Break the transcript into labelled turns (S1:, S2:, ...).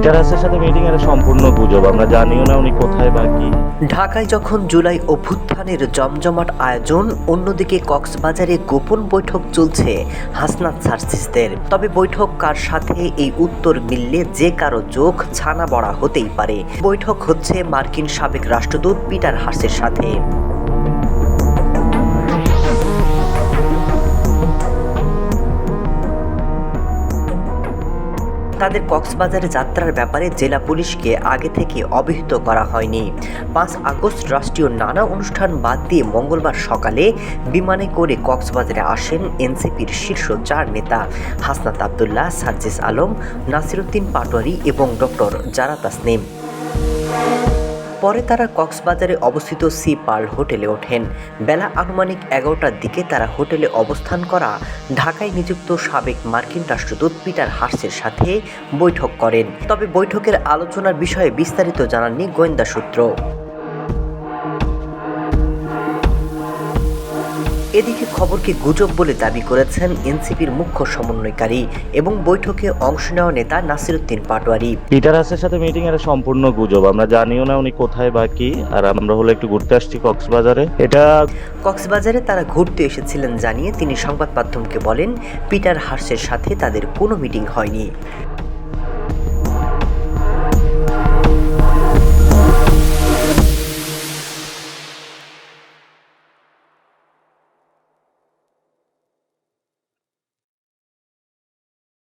S1: Peter হাসের সাথে meeting এর সম্পূর্ণ গুজব, আমরা জানিও না উনি কোথায় বা কি।
S2: ঢাকায় যখন জুলাই অভ্যুত্থানের জমজমাট আয়োজন, অন্যদিকে কক্সবাজারে গোপন বৈঠক চলছে হাসনাত সার্সিসদের। তবে বৈঠক কার সাথে, এই উত্তর মিললে যে কারও চোখ ছানা বড়া হতেই পারে। বৈঠক হচ্ছে মার্কিন সাবেক রাষ্ট্রদূত পিটার হাসের সাথে। তাদের কক্সবাজারে যাত্রার ব্যাপারে জেলা পুলিশকে আগে থেকে অবহিত করা হয়নি। পাঁচ আগস্ট রাষ্ট্রীয় নানা অনুষ্ঠান বাদ দিয়ে মঙ্গলবার সকালে বিমানে করে কক্সবাজারে আসেন এনসিপির শীর্ষ চার নেতা হাসনাত আবদুল্লাহ, সাজ্জেস আলম, নাসিরুদ্দিন পাটোয়ারি এবং ডক্টর জারা তাসনিম পরে তারা কক্সবাজারে অবস্থিত সি পার্ল হোটেলে ওঠেন। বেলা আনুমানিক এগারোটার দিকে তারা হোটেলে অবস্থান করা ঢাকায় নিযুক্ত সাবেক মার্কিন রাষ্ট্রদূত পিটার হার্সের সাথে বৈঠক করেন। তবে বৈঠকের আলোচনার বিষয়ে বিস্তারিত জানাননি গোয়েন্দা সূত্র। এদিকে খবরকে গুজব বলে দাবি করেছেন এনসিপির মুখ্য সমন্বয়কারী এবং বৈঠকে অংশ নেওয়া নেতা নাসিরুদ্দিন পাটোয়ারি।
S1: পিটার হাসের সাথে মিটিং এর সম্পূর্ণ গুজব। আমরা জানিও না উনি কোথায় বা কি আর আমরা হলো একটু ঘুরতে আসছি কক্সবাজারে। এটা
S2: কক্সবাজারে তারা ঘুরতে এসেছিলেন জানিয়ে তিনি সংবাদ মাধ্যমকে বলেন পিটার হার্সের সাথে তাদের কোনো মিটিং হয়নি।